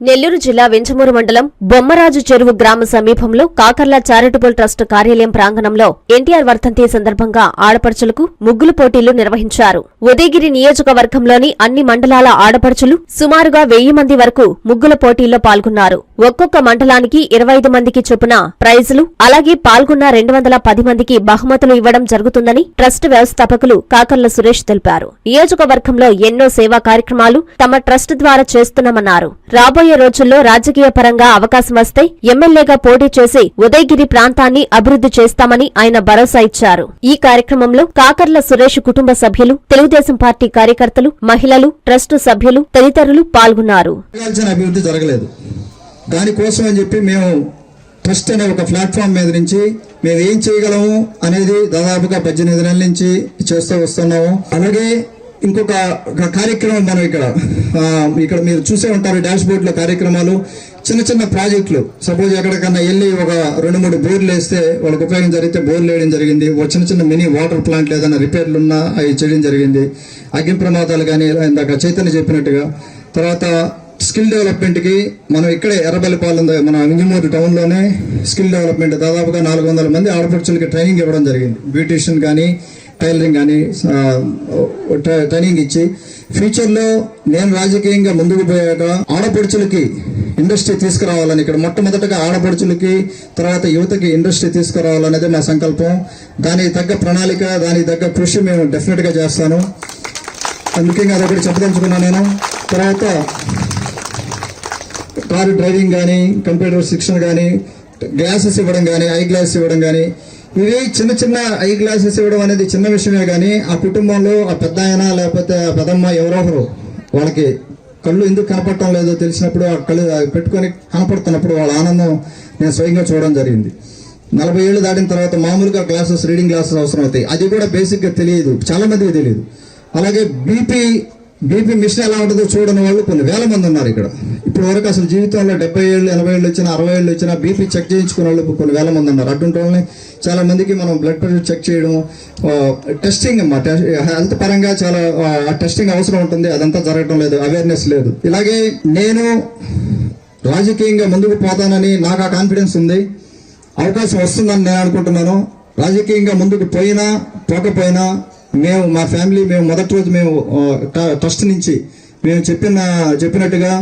నెల్లూరు జిల్లా వెంచమూరు మండలం బొమ్మరాజు చెరువు గ్రామ సమీపంలో కాకర్ల చారిటబుల్ ట్రస్ట్ కార్యాలయం ప్రాంగణంలో ఎన్టీఆర్ వర్ధంతి సందర్భంగా ఆడపడుచులకు ముగ్గులు పోటీలు నిర్వహించారు. ఉదయగిరి నియోజకవర్గంలోని అన్ని మండలాల ఆడపడుచులు సుమారుగా వెయ్యి మంది వరకు ముగ్గుల పోటీల్లో పాల్గొన్నారు. ఒక్కొక్క మండలానికి ఇరవై ఐదు మందికి చొప్పున ప్రైజులు అలాగే పాల్గొన్న రెండు వందల పది మందికి బహుమతులు ఇవ్వడం జరుగుతుందని ట్రస్ట్ వ్యవస్థాపకులు కాకర్ల సురేష్ తెలిపారు. నియోజకవర్గంలో ఎన్నో సేవా కార్యక్రమాలు తమ ట్రస్ట్ ద్వారా చేస్తున్నామన్నారు. రాబోయే రోజుల్లో రాజకీయ పరంగా అవకాశం వస్తే ఎమ్మెల్యేగా పోటీ చేసి ఉదయగిరి ప్రాంతాన్ని అభివృద్ధి చేస్తామని ఆయన భరోసా ఇచ్చారు. ఈ కార్యక్రమంలో కాకర్ల సురేష్ కుటుంబ సభ్యులు తెలుగుదేశం పార్టీ కార్యకర్తలు మహిళలు ట్రస్టు సభ్యులు తదితరులు పాల్గొన్నారు. దానికోసం అని చెప్పి మేము ట్రస్ట్ అనే ఒక ప్లాట్ఫామ్ మీద నుంచి మేము ఏం చేయగలము అనేది దాదాపుగా పద్దెనిమిది నెలల నుంచి చేస్తూ వస్తున్నాము. అలాగే ఇంకొక కార్యక్రమం మనం ఇక్కడ ఇక్కడ మీరు చూసే ఉంటారు డాష్ బోర్డులో కార్యక్రమాలు. చిన్న చిన్న ప్రాజెక్టులు. సపోజ్ ఎక్కడికన్నా వెళ్ళి ఒక రెండు మూడు బోర్లు వేస్తే వాళ్ళకి ఉపయోగం జరిగితే బోర్లు వేయడం జరిగింది. ఒక చిన్న చిన్న మినీ వాటర్ ప్లాంట్లు ఏదైనా రిపేర్లు ఉన్నా అవి చేయడం జరిగింది. అగ్ని ప్రమాదాలు కానీ ఇందాక చైతన్య చెప్పినట్టుగా. తర్వాత స్కిల్ డెవలప్మెంట్కి మనం ఇక్కడే ఎర్రబల్లిపాలెం మన వింజమూరు టౌన్లోనే స్కిల్ డెవలప్మెంట్ దాదాపుగా నాలుగు వందల మంది ఆడపడుచులకి ట్రైనింగ్ ఇవ్వడం జరిగింది. బ్యూటిషియన్ కానీ టైలరింగ్ కానీ ట్రైనింగ్ ఇచ్చి ఫ్యూచర్లో నేను రాజకీయంగా ముందుకు పోయాక ఆడపడుచులకి ఇండస్ట్రీ తీసుకురావాలని ఇక్కడ మొట్టమొదటగా ఆడపడుచులకి తర్వాత యువతకి ఇండస్ట్రీ తీసుకురావాలనేది మా సంకల్పం. దానికి తగ్గ ప్రణాళిక దానికి తగ్గ కృషి మేము డెఫినెట్గా చేస్తాను. ముఖ్యంగా అదొకటి చెప్పదలుచుకున్నాను నేను. తర్వాత కారు డ్రైవింగ్ కానీ కంప్యూటర్ శిక్షణ కానీ గ్లాసెస్ ఇవ్వడం కానీ ఐ గ్లాసెస్ ఇవ్వడం కానీ ఇవి చిన్న చిన్న ఐ గ్లాసెస్ ఇవ్వడం అనేది చిన్న విషయమే కానీ ఆ కుటుంబంలో ఆ పెద్ద ఆయన లేకపోతే ఆ పెద్దమ్మ ఎవరో ఒకరు వాళ్ళకి కళ్ళు ఎందుకు కనపడటం లేదో తెలిసినప్పుడు ఆ కళ్ళు పెట్టుకొని కనపడుతున్నప్పుడు వాళ్ళ ఆనందం నేను స్వయంగా చూడడం జరిగింది. నలభై ఏళ్ళు దాటిన తర్వాత మామూలుగా క్లాసెస్ రీడింగ్ క్లాసెస్ అవసరం అవుతాయి అది కూడా బేసిక్గా తెలియదు. చాలా మందికి తెలియదు. అలాగే బీపీ బీపీ మిషన్ ఎలా ఉంటుందో చూడని వాళ్ళు కొన్ని వేల మంది ఉన్నారు ఇక్కడ. ఇప్పుడు వరకు అసలు జీవితంలో డెబ్బై ఏళ్ళు ఎనభై ఏళ్ళు వచ్చినా అరవై ఏళ్ళు వచ్చినా బీపీ చెక్ చేయించుకునే వాళ్ళు కొన్ని వేల మంది ఉన్నారు. అటువంటి వాళ్ళని చాలా మందికి మనం బ్లడ్ ప్రెషర్ చెక్ చేయడం టెస్టింగ్ అమ్మా హెల్త్ పరంగా చాలా టెస్టింగ్ అవసరం ఉంటుంది. అదంతా జరగడం లేదు అవేర్నెస్ లేదు. ఇలాగే నేను రాజకీయంగా ముందుకు పోతానని నాకు ఆ కాన్ఫిడెన్స్ ఉంది. అవకాశం వస్తుందని నేను అనుకుంటున్నాను. రాజకీయంగా ముందుకు పోయినా పోకపోయినా మేము మా ఫ్యామిలీ మేము మొదటి రోజు మేము ట్రస్ట్ నుంచి మేము చెప్పిన చెప్పినట్టుగా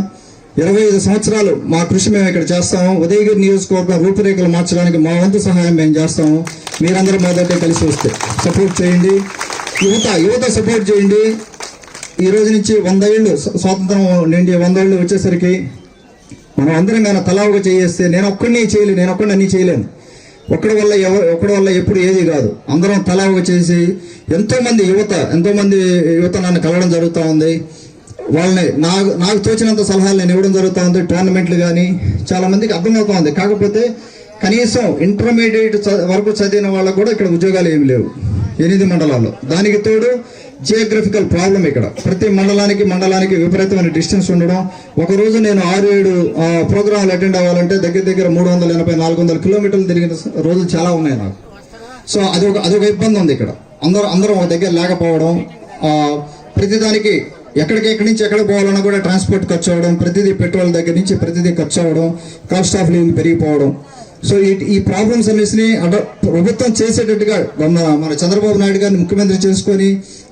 ఇరవై ఐదు సంవత్సరాలు మా కృషి మేము ఇక్కడ చేస్తాము. ఉదయగిరి నియోజకవర్గం రూపురేఖలు మార్చడానికి మా వంతు సహాయం మేము చేస్తాము. మీరందరూ దగ్గర కలిసి వస్తే సపోర్ట్ చేయండి. యువత యువత సపోర్ట్ చేయండి. ఈ రోజు నుంచి వంద ఏళ్ళు స్వాతంత్రం నుండి వంద ఏళ్ళు వచ్చేసరికి మనం అందరం కానీ తలావుగా చేస్తే నేను ఒక్కడిని చేయలేను నేను ఒక్కడిని అన్నీ చేయలేను. ఒక్కడి వల్ల ఒకడి ఒక్కడి వల్ల ఎప్పుడు ఏది కాదు. అందరం తలావుగా చేసి ఎంతోమంది యువత ఎంతోమంది యువత నన్ను కలవడం జరుగుతూ ఉంది. వాళ్ళని నాకు నాకు తోచినంత సలహాలు నేను ఇవ్వడం జరుగుతూ ఉంది టోర్నమెంట్లు కానీ చాలామందికి అర్థమవుతూ ఉంది. కాకపోతే కనీసం ఇంటర్మీడియట్ వరకు చదివిన వాళ్ళకు కూడా ఇక్కడ ఉద్యోగాలు ఏమి లేవు. ఎనిమిది మండలాల్లో. దానికి తోడు జియోగ్రఫికల్ ప్రాబ్లం ఇక్కడ. ప్రతి మండలానికి మండలానికి విపరీతమైన డిస్టెన్స్ ఉండడం. ఒక రోజు నేను ఆరు ఏడు ప్రోగ్రాంలు అటెండ్ అవ్వాలంటే దగ్గర దగ్గర మూడు వందల ఎనభై నాలుగు వందల కిలోమీటర్లు తిరిగిన రోజులు చాలా ఉన్నాయి నాకు. సో అదొక అదొక ఇబ్బంది ఉంది ఇక్కడ. అందరూ అందరం ఒక దగ్గర లేకపోవడం ప్రతిదానికి ఎక్కడికి ఎక్కడి నుంచి ఎక్కడ పోవాలన్నా కూడా ట్రాన్స్పోర్ట్ ఖర్చు అవ్వడం ప్రతిదీ పెట్రోల్ దగ్గర నుంచి ప్రతిదీ ఖర్చు అవ్వడం కాస్ట్ ఆఫ్ లివింగ్ పెరిగిపోవడం. సో ఈ ఈ ప్రాబ్లమ్స్ అనేసి ప్రభుత్వం చేసేటట్టుగా మన మన చంద్రబాబు నాయుడు గారిని ముఖ్యమంత్రి చేసుకొని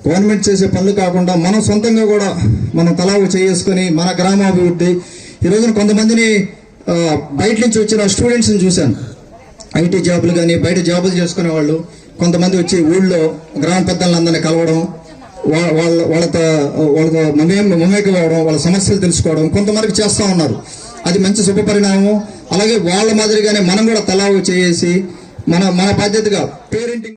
గవర్నమెంట్ చేసే పనులు కాకుండా మనం సొంతంగా కూడా మనం తలావు చేసుకొని మన గ్రామాభివృద్ధి. ఈ రోజున కొంతమందిని బయట నుంచి వచ్చిన స్టూడెంట్స్ని చూశాను. ఐటీ జాబులు కానీ బయట జాబులు చేసుకునే వాళ్ళు కొంతమంది వచ్చి ఊళ్ళో గ్రామ పెద్దలందరినీ కలవడం వాళ్ళ వాళ్ళతో వాళ్ళతో మమే మమేక అవ్వడం వాళ్ళ సమస్యలు తెలుసుకోవడం కొంతమందికి చేస్తూ ఉన్నారు. అది మంచి శుభ పరిణామం. అలాగే వాళ్ళ మాదిరిగానే మనం కూడా తలావు చేసి మన మన బాధ్యతగా పేరెంటింగ్